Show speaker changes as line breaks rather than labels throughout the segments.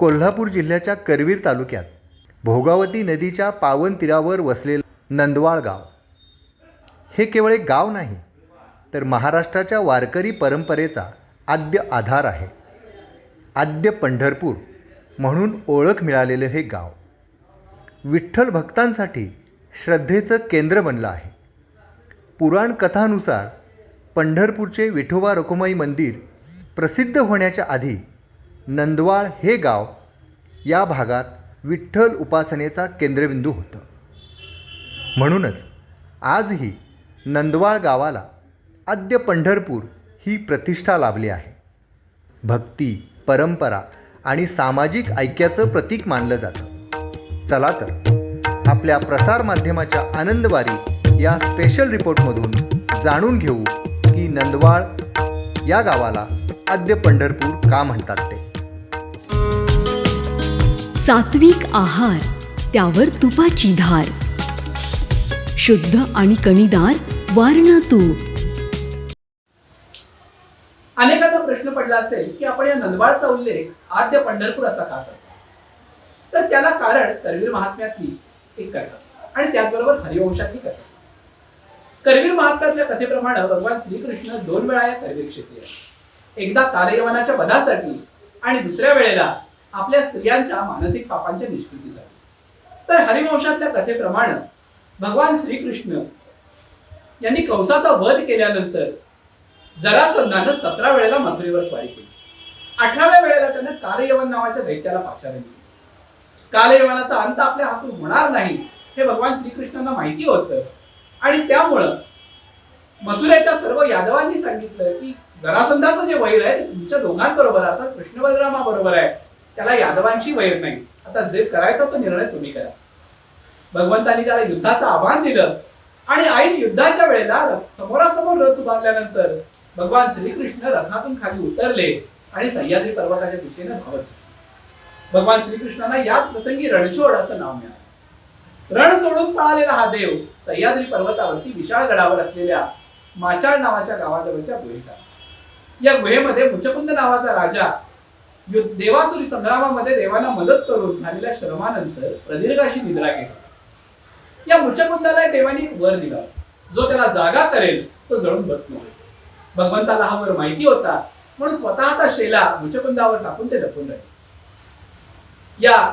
कोल्हापूर जिल्ह्याच्या करवीर तालुक्यात भोगावती नदीच्या पावन तीरावर वसलेलं नंदवाळ गाव. हे केवळ एक गाव नाही तर महाराष्ट्राच्या वारकरी परंपरेचा आद्य आधार आहे. आद्य पंढरपूर म्हणून ओळख मिळालेलं हे गाव विठ्ठल भक्तांसाठी श्रद्धेचं केंद्र बनलं आहे. पुराण कथानुसार पंढरपूरचे विठोबा रखुमाई मंदिर प्रसिद्ध होण्याच्या आधी नंदवाळ हे गाव या भागात विठ्ठल उपासनेचा केंद्रबिंदू होतं. म्हणूनच आजही नंदवाळ गावाला आद्य पंढरपूर ही प्रतिष्ठा लाभली आहे. भक्ती परंपरा आणि सामाजिक ऐक्याचं प्रतीक मानलं जातं. चला तर आपल्या प्रसारमाध्यमाच्या आनंदवारी या स्पेशल रिपोर्टमधून जाणून घेऊ की नंदवाळ या गावाला आद्य पंढरपूर का म्हणतात ते.
सात्विक आहार त्यावर तुपाची धार. शुद्ध आणि कणीदार वारणा तूप.
अनेकांना प्रश्न पडला असेल की आपण या नंदवाळचा उल्लेख आद्य पंढरपूर असा का करतो? तर त्याला कारण करवीर महात्म्यातली एक कथा आणि त्याचबरोबर हरिवंशातली कथा. करवीर महात्म्यातल्या कथेप्रमाणे भगवान श्रीकृष्ण दोन वेळा या करवीर क्षेत्री एकदा कालयवनाच्या पदासाठी आणि दुसऱ्या वेळेला आपल्या स्त्रियांच्या मानसिक पापांच्या निष्कृतीसाठी. तर हरिवंशातल्या कथेप्रमाणे भगवान श्रीकृष्ण यांनी कंसाचा वध केल्यानंतर जरासंधानं सतरा वेळेला मथुरेवर स्वारी केली. अठराव्या वेळेला त्यानं कालयवन नावाच्या दैत्याला पाचारण केली. कालयवनाचा अंत आपल्या हातून होणार नाही हे भगवान श्रीकृष्णांना माहिती होतं. आणि त्यामुळं मथुरेच्या सर्व यादवांनी सांगितलं की जरासंधाचं जे वैर आहे ते तुमच्या दोघांबरोबर आता कृष्ण बलरामाबरोबर आहे. त्याला यादवांची वैर नाही. आता जे करायचा तो निर्णय तुम्ही करा. भगवंतांनी त्याला युद्धाचं आव्हान दिलं आणि ऐन युद्धाच्या वेळेला समोरासमोर रथ उभारल्यानंतर भगवान श्रीकृष्ण रथातून खाली उतरले आणि सह्याद्री पर्वताच्या दिशेने धावत भगवान श्रीकृष्णांना याच प्रसंगी रणछोड असं नाव मिळालं. रण सोडून पळालेला हा देव सह्याद्री पर्वतावरती विशाळ गडावर असलेल्या माचाळ नावाच्या गावाजवळच्या गुहेत आला. या गुहेमध्ये मुचकुंद नावाचा राजा देवासुरी संग्रामामध्ये देवांना मदत करून झालेल्या श्रमानंतर प्रदीर्घाशी निद्रा गेली. या मुचकुंदाला देवानी वर दिला. जो त्याला जागा करेल तो जळून बसणार भगवंताला हा वर माहिती होता. म्हणून स्वतःचा शेला मुचकुंदावर टाकून ते लपून राहिले. या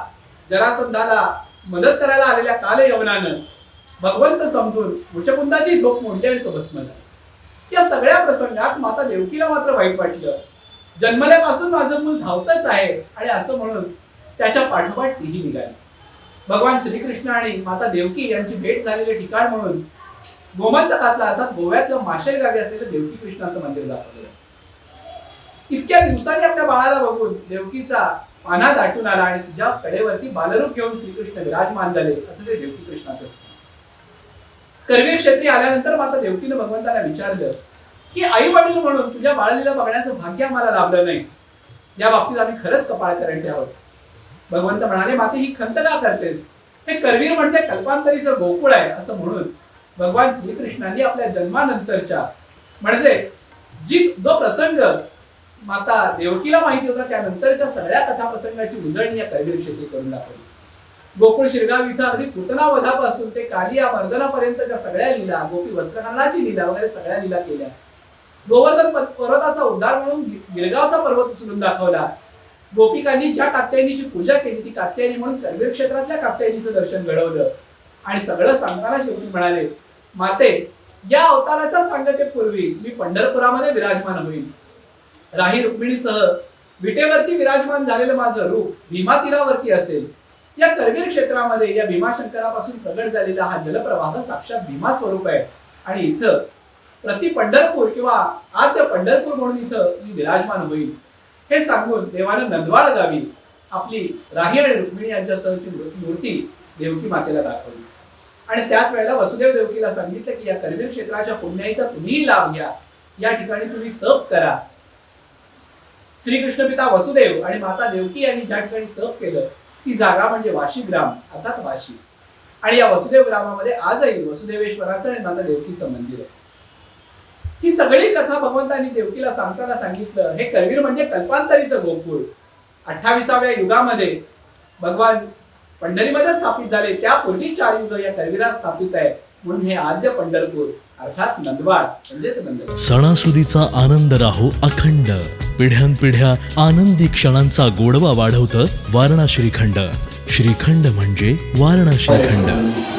जरासंधाला मदत करायला आलेल्या काल यवनानं भगवंत समजून मुचकुंदाची झोप मोडली आणि तो भस्म झाला. या सगळ्या प्रसंगात माता देवकीला मात्र वाईट वाटलं. जन्मल्यापासून माझं मूल धावतच आहे आणि असं म्हणून त्याच्या पाठोपाठ तीही निघाली. भगवान श्रीकृष्ण आणि माता देवकी यांची भेट झालेले ठिकाण म्हणून गोमंतकातला अर्थात गोव्यातलं माशेल गावी असलेलं देवकी कृष्णाचं मंदिर दाखवलं. इतक्या दिवसांनी आपल्या बाळाला बघून देवकीचा पाना दाटून आला आणि तिच्या कडेवरती बालरूप घेऊन श्रीकृष्ण विराजमान झाले असं ते देवकी कृष्णाचं असतं. करवीर क्षेत्री आल्यानंतर माता देवकीनं भगवंताला विचारलं की आई वडील म्हणून तुझ्या बाळालीला बघण्याचं भाग्य आम्हाला लाभलं नाही. या बाबतीत आम्ही खरंच कपाळ करंटे आहोत भगवंत म्हणाले माते ही खंत का करतेस? हे करवीर म्हणजे कल्पांतरीचं गोकुळ आहे असं म्हणून भगवान श्रीकृष्णांनी आपल्या जन्मानंतरच्या म्हणजे जी जो प्रसंग माता देवकीला माहिती होता त्यानंतरच्या सगळ्या कथाप्रसंगाची उजळणी या करवीर शेती करून दाखवली. गोकुळ शिरगाव इथं अगदी पुतनावधापासून ते कालिया मर्दनापर्यंतच्या सगळ्या लीला गोपी वस्त्रकांनाची लीला वगैरे सगळ्या लीला केल्या. गोवर्धन पर्वताचा उद्धार म्हणून गिरगावचा पर्वत उचलून दाखवला. गोपिकांनी ज्या कात्यायनीची पूजा केली ती कात्यायनी म्हणून करवीर क्षेत्रातल्या कात्यायनीचं दर्शन घडवलं. आणि सगळं सांगताना शेवटी म्हणाले माते या अवताराच्या सांगतेपूर्वी मी पंढरपुरामध्ये विराजमान होईल राही रुक्मिणीसह विटेवरती विराजमान झालेलं माझं रूप भीमा तीरावरती असेल. या करवीर क्षेत्रामध्ये या भीमाशंकरापासून प्रगट झालेला हा जलप्रवाह साक्षात भीमा स्वरूप आहे. आणि इथं प्रति पंढरपूर किंवा आद्य पंढरपूर म्हणून इथं विराजमान होईल. हे सांगून देवानं नंदवाळ गावी आपली राही आणि रुक्मिणी यांच्यासहची मूर्- मूर्ती देवकी मातेला दाखवली. आणि त्याच वेळेला वसुदेव देवकीला सांगितलं की या करवीर क्षेत्राच्या पुण्याईचा तुम्ही लाभ घ्या. या ठिकाणी तुम्ही तप करा. श्रीकृष्ण पिता वसुदेव आणि माता देवकी यांनी ज्या ठिकाणी तप केलं ती जागा म्हणजे वाशी ग्राम अर्थात वाशी. आणि या वसुदेव ग्रामामध्ये आजही वसुदेवेश्वराचं आणि माता देवकीचं मंदिर आहे. ही सगळी कथा भगवंतांनी देवकीला सांगताना सांगितलं. हे करवीर म्हणजे कल्पांतरीचं गोकुळ. अठ्ठावीसाव्या युगामध्ये भगवान पंढरीमध्ये स्थापित झाले. त्यापूर्वी चार युग या करवीरात स्थापित आहे. म्हणून हे आद्य पंढरपूर अर्थात नंदवाड म्हणजेच नंदवाळ
सणासुदीचा आनंद राहो अखंड. पिढ्यानपिढ्या आनंदी क्षणांचा गोडवा वाढवतं वारणा श्रीखंड श्रीखंड म्हणजे वारणा श्रीखंड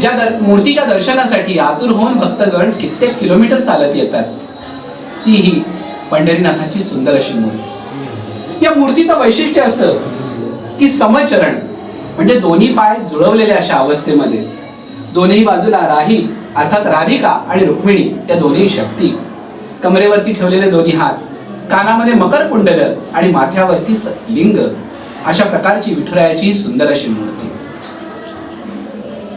ज्या दर मूर्तीच्या दर्शनासाठी आतुर होऊन भक्तगण कित्येक किलोमीटर चालत येतात. ती ही पंढरीनाथाची सुंदर अशी मूर्ती. या मूर्तीचं वैशिष्ट्य असं की समचरण म्हणजे दोन्ही पाय जुळवलेले अशा अवस्थेमध्ये. दोन्ही बाजूला राही अर्थात राधिका आणि रुक्मिणी या दोन्ही शक्ती. कमरेवरती ठेवलेले दोन्ही हात कानामध्ये मकर कुंडल आणि माथ्यावरतीच लिंग अशा प्रकारची विठुरायाची सुंदर अशी मूर्ती.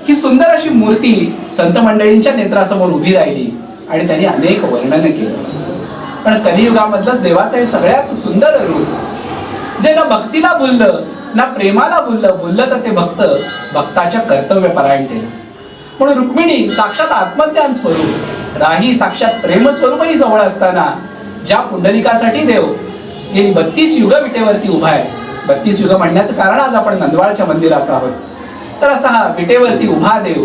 ही सुंदर अशी मूर्ती संत मंडळींच्या नेत्रासमोर उभी राहिली आणि त्यांनी अनेक वर्णन केलं. पण कलियुगामधलंच देवाचं हे सगळ्यात सुंदर रूप जे ना भक्तीला बोललं ना प्रेमाला बोललं बोललं तर ते भक्त भक्ताच्या कर्तव्य केलं म्हणून रुक्मिणी साक्षात आत्मज्ञान स्वरूप राही साक्षात प्रेमस्वरूपही जवळ असताना ज्या पुंडलिकासाठी देव गेली बत्तीस युग विटेवरती उभा आहे. बत्तीस युग म्हणण्याचं कारण आज आपण नंदवाळच्या मंदिरात आहोत. तर असा हा विटेवरती उभा देव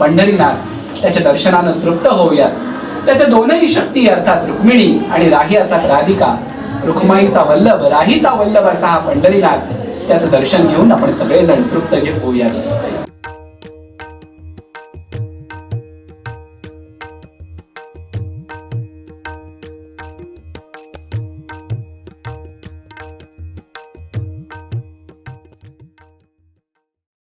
पंढरीनाथ त्याच्या दर्शनानं तृप्त होऊयात. त्याच्या दोनही शक्ती अर्थात रुक्मिणी आणि राही अर्थात राधिका रुक्माईचा वल्लभ राहीचा वल्लभ असा हा पंढरीनाथ. त्याचं दर्शन घेऊन आपण सगळेजण तृप्त घे होऊयात.